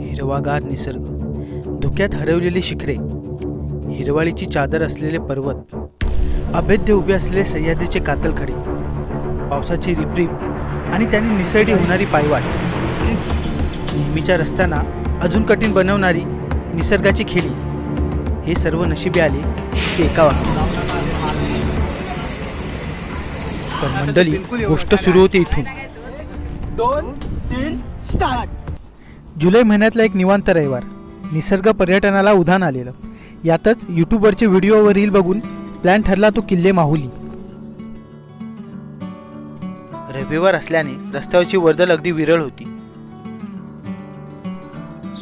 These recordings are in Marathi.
हिरवागार निसर्ग धुक्यात हरवलेली शिखरे हिरवाळीची चादर असलेले पर्वत अभेद्य उभे असलेले सह्याद्रीचे कातलखडे पावसाची रिपरिप आणि त्यांनी निसरडी होणारी पायवाट. नेहमीच्या रस्त्यांना अजून कठीण बनवणारी निसर्गाची खेळी हे सर्व नशिबी आले ते एका वाक्यात. तर मंडळी गोष्ट सुरू होते इथून. दोन तीन स्टार्ट. जुलै महिन्यातला एक निवांत रविवार. निसर्ग पर्यटनाला उधाण आलेलं. यातच यूट्यूबवरचे व्हिडिओ व रील बघून प्लॅन ठरला तो किल्ले माहुली. रविवार असल्याने रस्त्यावरची वर्दळ अगदी विरळ होती.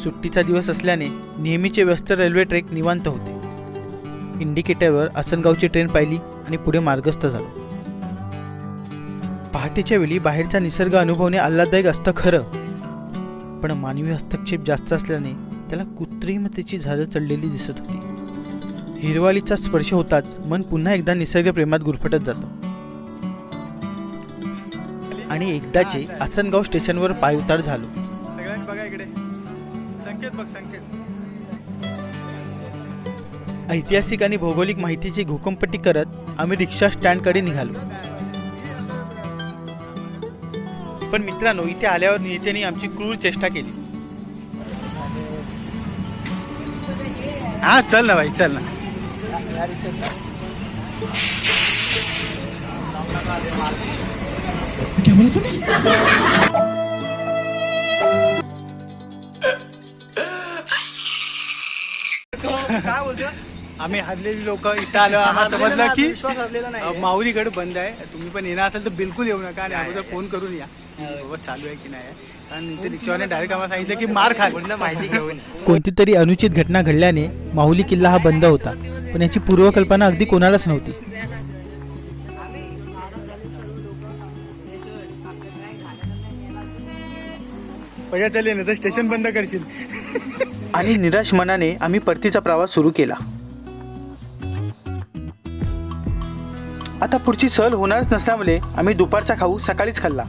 सुट्टीचा दिवस असल्याने नेहमीचे व्यस्त रेल्वे ट्रेक निवांत होते. इंडिकेटरवर आसनगावची ट्रेन पाहिली आणि पुढे मार्गस्थ झालो. पहाटेच्या वेळी बाहेरचा निसर्ग अनुभवणे आल्हाददायक असतं खरं. पण मानवी हस्तक्षेप जास्त असल्याने त्याला कृत्रिमतेची झाडं चढलेली दिसत होती. हिरवाळीचा स्पर्श होताच मन पुन्हा एकदा निसर्ग प्रेमात गुरफटत जातं. आणि एकदाचे आसनगाव स्टेशनवर पायउतार झालो. ऐतिहासिक आणि भौगोलिक माहितीची घोकंपट्टी करत आम्ही रिक्षा स्टँडकडे निघालो. पण मित्रांनो इथे आल्यावर नेत्याने आमची क्रूर चेष्टा केली. हा चल ना भाई चल ना. आम्ही हरलेली लोक इथं आलो आम्हाला समजलं की अ, माऊलीगड बंद आहे. तुम्ही पण येणार असेल तर बिलकुल येऊ नका आणि अगोदर फोन करून या. चालू आहे की नाही आहे. कारण इथे रिक्षावाने डायरेक्ट आम्हाला सांगितलं की मार खाल माहिती घेऊन कोणती तरी अनुचित घटना घडल्याने माहुली किल्ला हा बंद होता. पण याची पूर्वकल्पना अगदी कोणालाच नव्हती. चालेल ना तर स्टेशन बंद करशील. आणि निराश मनाने आम्ही परतीचा प्रवास सुरू केला. आता पुढची सहल होणारच नसल्यामुळे आम्ही दुपारचा खाऊ सकाळीच खाल्ला.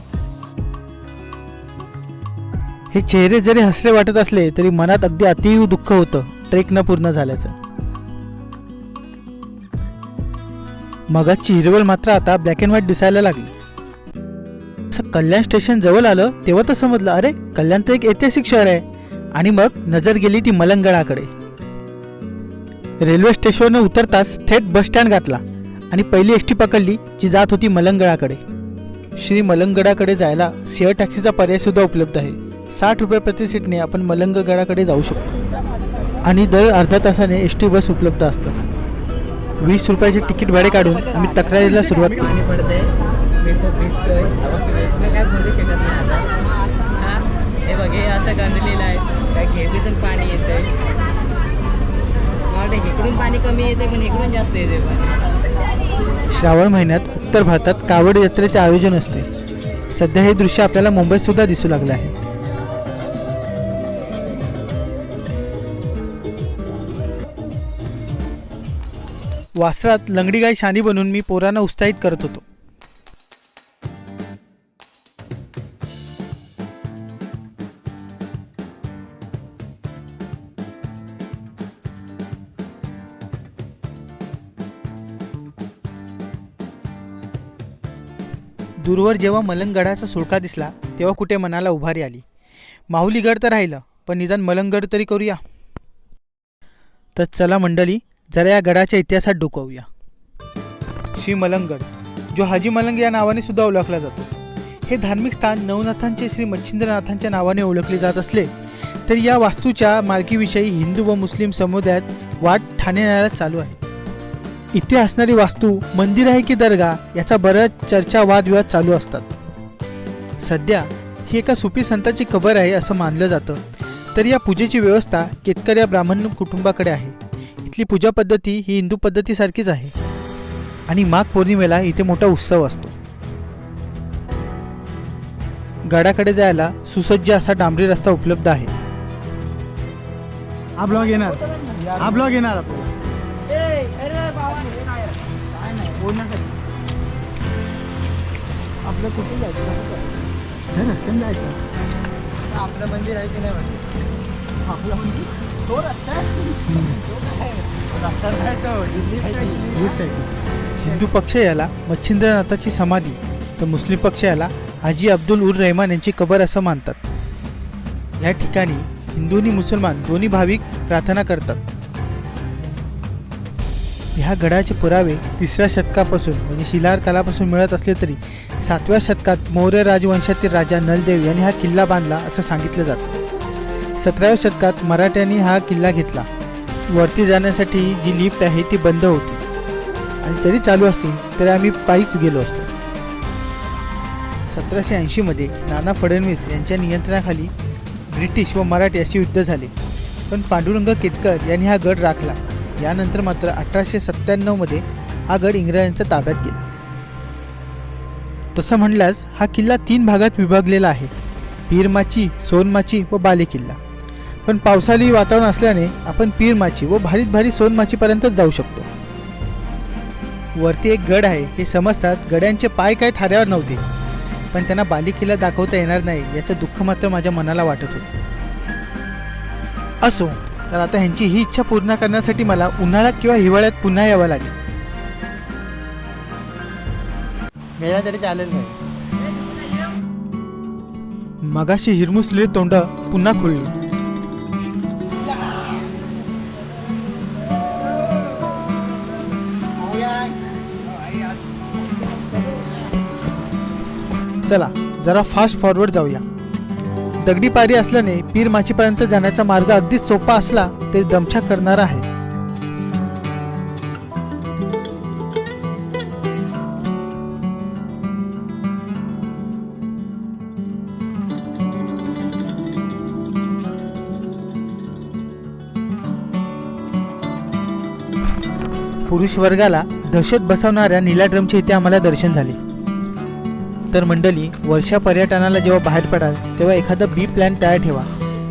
हे चेहरे जरी हसरे वाटत असले तरी मनात अगदी अतिव दुःख होतं. ट्रेक न पूर्ण झाल्याचं. मगाची हिरवळ मात्र आता ब्लॅक अँड व्हाईट दिसायला लागली. असं कल्याण स्टेशन जवळ आलं तेव्हा तर समजलं अरे कल्याण तर एक ऐतिहासिक शहर आहे. आणि मग नजर गेली ती मलंगगडाकडे रेल्वे स्टेशनवर उतरताच थेट बस स्टँड गाठला आणि पहिली एस टी पकडली जी जात होती मलंगडाकडे. श्री मलंगडाकडे जायला शेअर टॅक्सीचा पर्याय सुद्धा उपलब्ध आहे. साठ रुपये प्रति सीटने आपण मलंगगडाकडे जाऊ शकतो. आणि दर अर्धा तासाने एस टी बस उपलब्ध असतात वीस रुपयाचे तिकीट भाडे काढून आम्ही तक्रारीला सुरुवात केली. पाणी हे असं गंजलेलं आहे पाणी येतंय इकडून पाणी कमी येते पण इकडून जास्त येते श्रावण महिन्यात उत्तर भारतात कावड यात्रेचे आयोजन असते. सध्या हे दृश्य आपल्याला मुंबईत सुद्धा दिसू लागले आहे. वासरात लंगडी गाय शानी बनून मी पोरांना उत्साहित करत होतो. दूरवर जेव्हा मलंगगडाचा सुळका दिसला तेव्हा कुठे मनाला उभारी आली. माहुलीगड तर राहिलं पण निदान मलंगगड तरी करूया. तर चला मंडळी जरा या गडाच्या इतिहासात डोकावूया. श्री मलंगड जो हाजी मलंग या नावाने सुद्धा ओळखला जातो. हे धार्मिक स्थान नवनाथांचे श्री मच्छिंद्रनाथांच्या नावाने ओळखले जात असले तरी या वास्तूच्या मालकीविषयी हिंदू व मुस्लिम समुदायात वाद ठाणे चालू आहे. इथे असणारी वास्तू मंदिर आहे की दर्गा याचा बऱ्याच चर्चा वादविवाद चालू असतात. सध्या ही एका सुपी संताची कबर आहे असं मानलं जातं. तर या पूजेची व्यवस्था केतकर या ब्राह्मण कुटुंबाकडे आहे. इथली पूजा पद्धती ही हिंदू पद्धतीसारखीच आहे. आणि माघ पौर्णिमेला इथे मोठा उत्सव असतो. गडाकडे जायला सुसज्ज असा डांबरी रस्ता उपलब्ध आहे. हा ब्लॉग येणार. हा ब्लॉग येणार आपलं कुठे जायचं? रस्त्याने जायचं. आपलं मंदिर आहे की नाही? आपला मंदिर? तो रस्ता रस्ता तो लिफ्ट आहे. हिंदू पक्ष याला मच्छिंद्रनाथाची समाधी. तर मुस्लिम पक्ष याला हाजी अब्दुल उर रहमान यांची कबर असं मानतात. या ठिकाणी हिंदू आणि मुसलमान दोन्ही भाविक प्रार्थना करतात. ह्या गडाचे पुरावे तिसऱ्या शतकापासून म्हणजे शिलार कालापासून मिळत असले तरी सातव्या शतकात मौर्य राजवंशातील राजा नलदेव यांनी हा किल्ला बांधला असं सांगितलं जातं. सतराव्या शतकात मराठ्यांनी हा किल्ला घेतला. वरती जाण्यासाठी जी लिफ्ट आहे ती बंद होती. आणि तरी चालू असतील तरी आम्ही पायीच गेलो असतो. सतराशे ऐंशीमध्ये नाना फडणवीस यांच्या नियंत्रणाखाली ब्रिटिश व मराठी असे युद्ध झाले. पण पांडुरंग केतकर यांनी हा गड राखला. यानंतर मात्र अठराशे सत्त्याण्णवमध्ये हा गड इंग्रजांच्या ताब्यात गेला. तसं म्हणल्यास हा किल्ला तीन भागात विभागलेला आहे. पीरमाची सोनमाची व बाले किल्ला पण पावसाळी वातावरण असल्याने आपण पीरमाची व भारीत भारी सोनमाचीपर्यंत जाऊ शकतो. वरती एक गड आहे हे समजतात गड्यांचे पाय काय थाऱ्यावर नव्हते. पण त्यांना बाली किल्ला दाखवता येणार नाही याचं दुःख मात्र माझ्या मनाला वाटत होतं. असो तर आता ह्यांची ही इच्छा पूर्ण करण्यासाठी मला उन्हाळ्यात किंवा हिवाळ्यात पुन्हा यावं लागेल. तरी चालेल नाही मगाशी हिरमुसलेली तोंड पुन्हा खुलली. चला जरा फास्ट फॉरवर्ड जाऊया. दगडी पारी असल्याने पीर माचीपर्यंत जाण्याचा मार्ग अगदी सोपा असला तरी दमछा करणारा आहे. पुरुष वर्गाला दहशत बसवणाऱ्या नीला ड्रमचे इथे आम्हाला दर्शन झाले. तर मंडळी वर्षा पर्यटनाला जेव्हा बाहेर पडाल तेव्हा एखादा बी प्लॅन तयार ठेवा.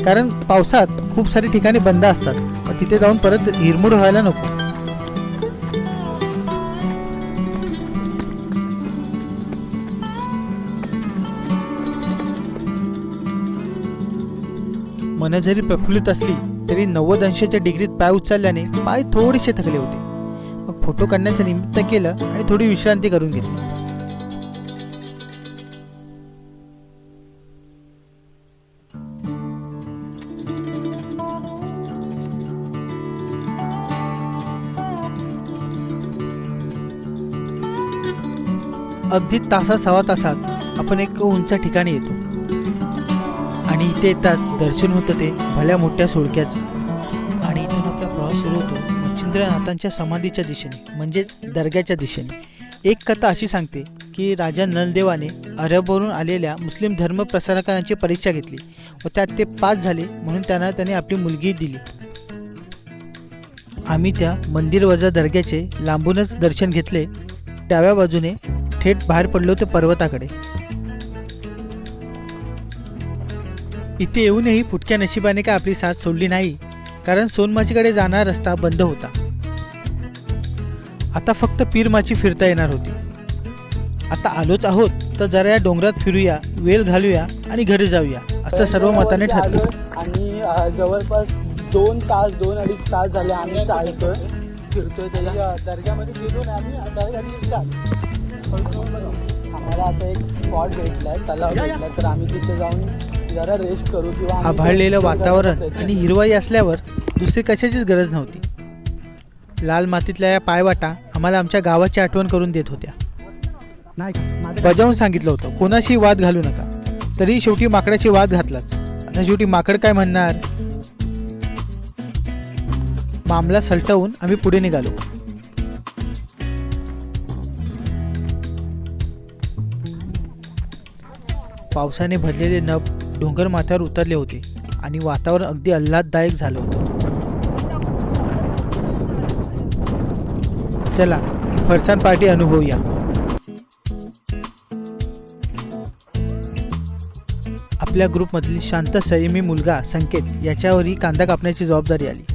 कारण पावसात खूप सारी ठिकाणी बंद असतात. मग तिथे जाऊन परत हिरमूड व्हायला नको. मन जरी प्रफुल्लित असली तरी नव्वद अंशाच्या डिग्रीत पाय उचलल्याने पाय थोडेसे थकले होते. मग फोटो काढण्याचं निमित्त केलं आणि थोडी विश्रांती करून घेतली. अगदी तासा सव्वा तासात आपण एक उंच ठिकाणी येतो. आणि इथे येताच दर्शन होतं ते भल्या मोठ्या सोडक्याचे. आणि इथून आपला प्रवास सुरू होतो मच्छिंद्रनाथांच्या समाधीच्या दिशेने म्हणजेच दर्ग्याच्या दिशेने. एक कथा अशी सांगते की राजा नलदेवाने अरबवरून आलेल्या मुस्लिम धर्मप्रसारकांची परीक्षा घेतली व त्यात ते पास झाले म्हणून त्यांना त्याने आपली मुलगी दिली. आम्ही त्या मंदिर वजा दर्ग्याचे लांबूनच दर्शन घेतले. डाव्या बाजूने थेट बाहेर पडलो ते पर्वताकडे. इथे येऊनही फुटक्या नशिबाने काय आपली साथ सोडली नाही कारण सोनमाचीकडे जाणारा रस्ता बंद होता. आता फक्त पीरमाची फिरता येणार होती. आता आलोच आहोत तर जरा या डोंगरात फिरूया वेल घालूया आणि घरी जाऊया असं सर्व मताने ठरलं. आणि जवळपास दोन तास दोन अडीच तास झाले आम्ही चालतोय. फिरतोय त्याच्या दर्ग्यामध्ये गेलो ना आम्ही आम्हाला आता एक स्पॉट भेटलाय तलाव तर आम्ही तिथे जाऊन जरा रेस्ट करू किंवा आभाळलेलं वातावरण आणि हिरवाई असल्यावर दुसरी कशाचीच गरज नव्हती. लाल मातीतल्या या पायवाटा आम्हाला आमच्या गावाची आठवण करून देत होत्या. नाही बजावून सांगितलं होतं कोणाशी वाद घालू नका. तरी शेवटी माकडाची वाद घातलाच. आता शेवटी माकड काय म्हणणार? मामला सलटवून आम्ही पुढे निघालो. पावसाने भरलेले नभ डोंगर माथ्यावर उतरले होते आणि वातावरण अगदी आल्हाददायक झालं होतं. चला फरसाण पार्टी अनुभवूया. आपल्या ग्रुपमधील शांत संयमी मुलगा संकेत याच्यावरही कांदा कापण्याची जबाबदारी आली.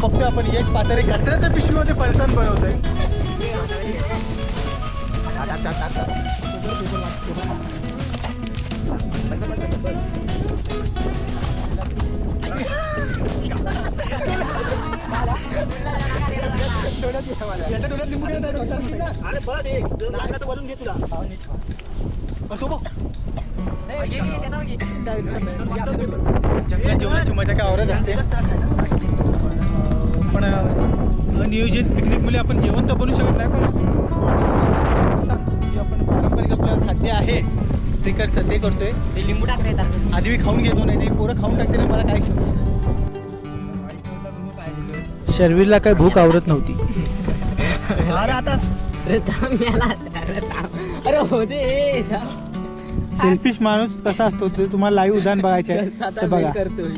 बघतोय आपण एक पातळी कचऱ्याच्या पिशवीमध्ये फरसाण बनवतोय. लिंबू तिकडचं ते करतोय. ते लिंबू टाकता आधी मी खाऊन घेतो नाही ते पोरं खाऊन टाकते ना मला काय शर्वीरला काही भूक आवरत नव्हती. अरे आता अरे. सेल्फिश माणूस कसा असतो ते तुम्हाला लाईव्ह उदाहरण बघायचे आहे. तर बघा. करतोय.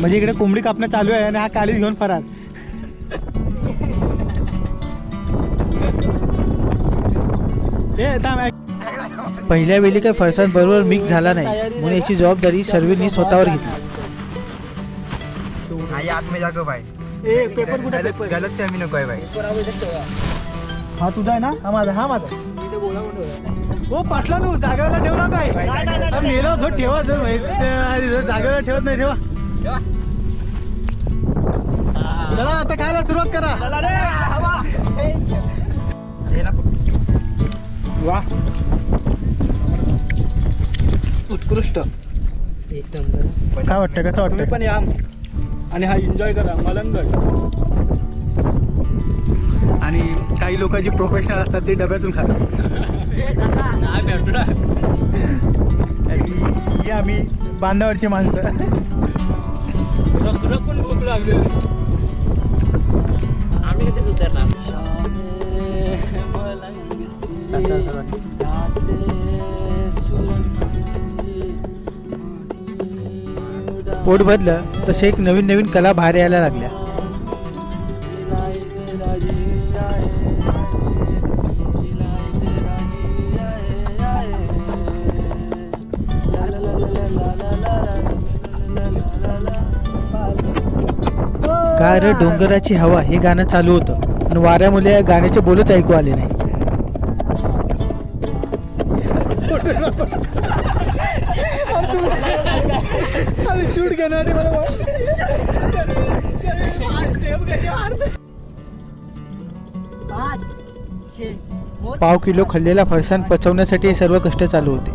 म्हणजे इकडे कोंबडी कापणं चालू आहे आणि हा कालीच घेऊन फरार. ए थांब. पहिल्या वेळी काही फरसाण बरोबर मिक्स झाला नाही. म्हणून याची जबाबदारी शर्वीरनी स्वतःवर घेतली. आई आत में जागो भाई ए पेपर कुठे गलत पेपर? गलत फहमी नको आहे भाई हा तुझा आहे ना? हा माझा हा माझा. हो पाटला तू जागेवर ठेवला काय हा, मेलो तो ठेवा जर जागेवर ठेवत नाही ठेवा. चला आता खायला सुरुवात करा. वा. उत्कृष्ट. एक नंबर काय वाटतं कसं वाटतं पण या आणि हा एन्जॉय करा मलंगड आणि काही लोक जी प्रोफेशनल असतात ते डब्यातून खातात. ही आम्ही बांधावरची माणसं. कोण भूक लागलेली आम्ही कधी सुधारणार पोट भरलं तसे एक नवीन नवीन कला बाहेर यायला लागल्या. गार डोंगराची हवा हे गाणं चालू होतं. आणि वाऱ्यामुळे या गाण्याचे बोलच ऐकू आले नाही. शूट घेणारे मला पाव किलो खाल्लेला फरसाण पचवण्यासाठी हे सर्व कष्ट चालू होते.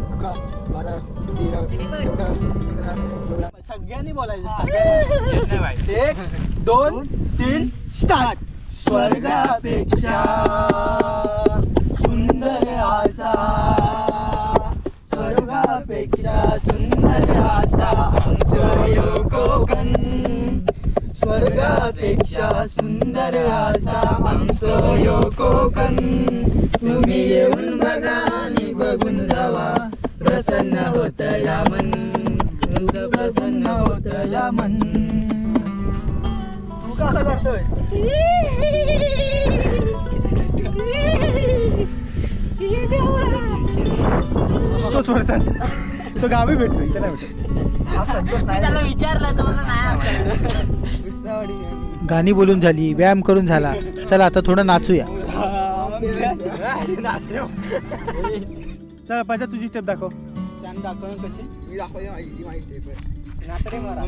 सगळ्यांनी बोलायचं एक दोन तीन स्टार्ट स्वर्गापेक्षा सुंदर आसा. स्वर्गापेक्षा सुंदर आसा. स्वर्गापेक्षा सुंदर आसा आमचं यो कोकण. तुम्ही येऊन बघा आणि बघून जावा. प्रसन्न होत या मन. तुमचं प्रसन्न होत या मन. तू का असं करतोय? तोच प्रसन्न तो गावी भेटतो इथे नाही भेटत. मी त्याला विचारलं तर मला नाही आवडलं. गाणी बोलून झाली व्यायाम करून झाला. चला आता थोडं नाचूया. चल पाहिजे तुझी स्टेप दाखव. त्यानं दाखवलं कशी मी दाखवली माहिती माहिती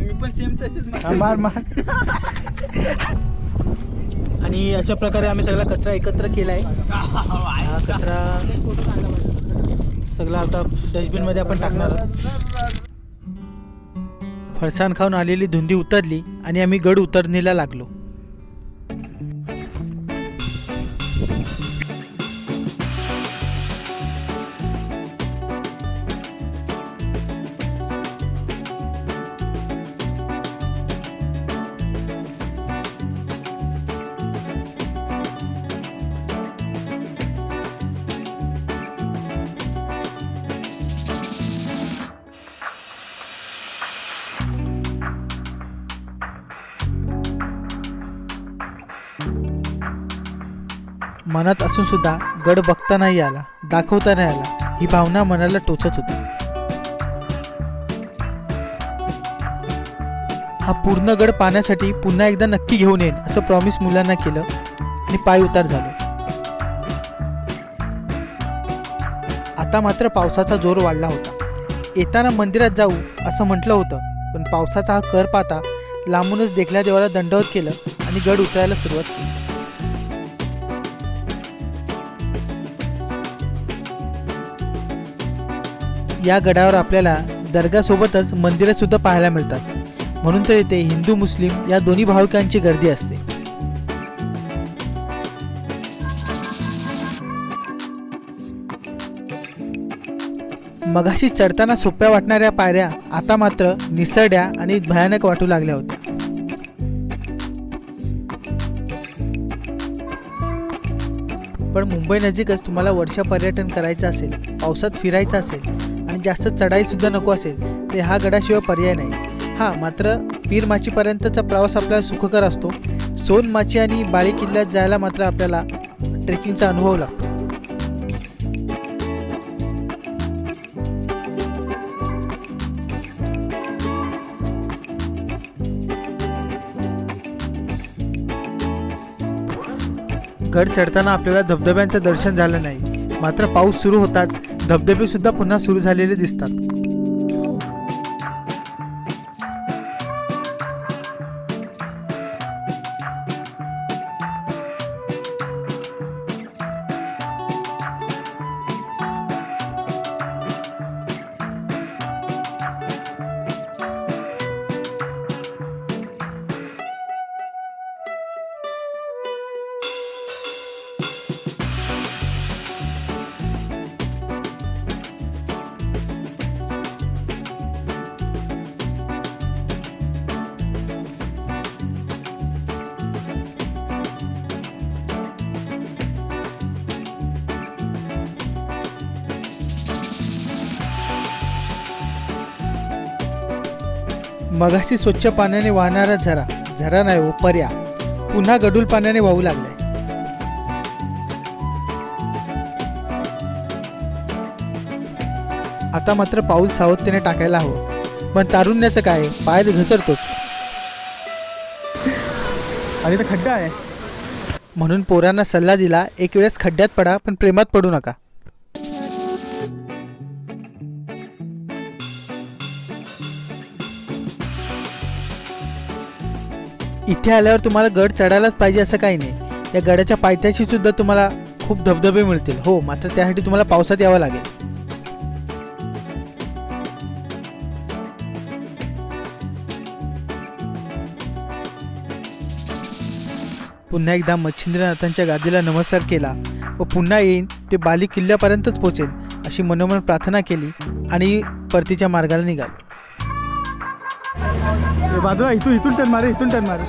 मी पण सेम तसेच मार मार. आणि अशा प्रकारे आम्ही सगळा कचरा एकत्र केलाय. हा कचरा सगळा आता डस्टबिनमध्ये आपण टाकणार आहोत. फरसाण खाऊन आलेली धुंदी उतरली आणि आम्ही गड उतरणीला लागलो. मनात असून सुद्धा गड बघता नाही आला दाखवता नाही आला. ही भावना मनाला टोचत होती. हा पूर्ण गड पाहण्यासाठी पुन्हा एकदा नक्की घेऊन येईन असं प्रॉमिस मुलांना केलं आणि पाय उतार झालो. आता मात्र पावसाचा जोर वाढला होता. येताना मंदिरात जाऊ असं म्हटलं होतं पण पावसाचा हा कर पाहता लांबूनच देखल्या देवाला दंडवत केलं आणि गड उतरायला सुरुवात केली. या गडावर आपल्याला दर्गासोबतच मंदिरंसुद्धा पाहायला मिळतात. म्हणून तर इथे हिंदू मुस्लिम या दोन्ही भाविकांची गर्दी असते. मगाशी चढताना सोप्या वाटणाऱ्या पायऱ्या आता मात्र निसरड्या आणि भयानक वाटू लागल्या होत्या. पण मुंबई नजीकच तुम्हाला वर्षा पर्यटन करायचं असेल पावसात फिरायचं असेल आणि जास्त चढाईसुद्धा नको असेल तर हा गडाशिवाय पर्याय नाही. हां मात्र पीर माचीपर्यंतचा प्रवास आपल्याला सुखकर असतो. सोनमाची आणि बाळी किल्ल्यात जायला मात्र आपल्याला ट्रेकिंगचा अनुभव लागतो. गड चढताना आपल्याला धबधब्यांचं दर्शन झालं नाही. मात्र पाऊस सुरू होताच धबधबे सुद्धा पुन्हा सुरू झालेले दिसतात. मगाशी स्वच्छ पाण्याने वाहणारा झरा. झरा नाही हो पर्या. पुन्हा गडूल पाण्याने वाहू लागलाय. आता मात्र पाऊल सावधतेने टाकायला हवं. पण तारुण्याचं काय? पाय घसरतोच. आणि तर खड्डा आहे. म्हणून पोरांना सल्ला दिला एक वेळेस खड्ड्यात पडा पण प्रेमात पडू नका. इथे आल्यावर तुम्हाला गड चढायलाच पाहिजे असं काही नाही. या गडाच्या पायथ्याशी सुद्धा तुम्हाला खूप धबधबे मिळतील. हो मात्र त्यासाठी तुम्हाला पावसात यावं लागेल. पुन्हा एकदा मच्छिंद्रनाथांच्या गादीला नमस्कार केला व पुन्हा येईन ते बाली किल्ल्यापर्यंतच पोचेल अशी मनोमन प्रार्थना केली आणि परतीच्या मार्गाला निघाली. बाजूला इथून इथून टर्न मारे इथून टर्न मारे.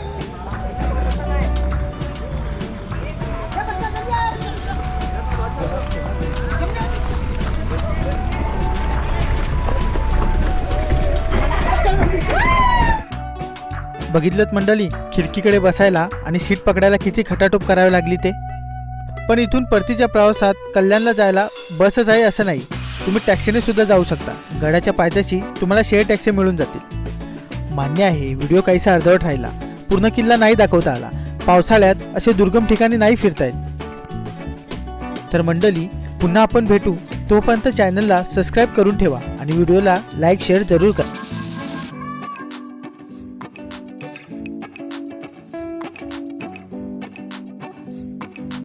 बघितलं मंडळी खिडकीकडे बसायला आणि सीट पकडायला किती खटाटोप करावी लागली ते. पण इथून परतीच्या प्रवासात कल्याणला जायला बसच आहे असं नाही. तुम्ही टॅक्सीने सुद्धा जाऊ शकता. गडाच्या पायथ्याशी तुम्हाला शेअर टॅक्सी मिळून जातील. मान्य आहे व्हिडिओ काहीसा अर्धवट राहिला. पूर्ण किल्ला नाही दाखवता आला. पावसाळ्यात असे दुर्गम ठिकाणी नाही फिरतायत तर मंडळी पुन्हा आपण भेटू. तोपर्यंत चॅनलला सबस्क्राईब करून ठेवा आणि व्हिडिओला लाईक शेअर जरूर करा.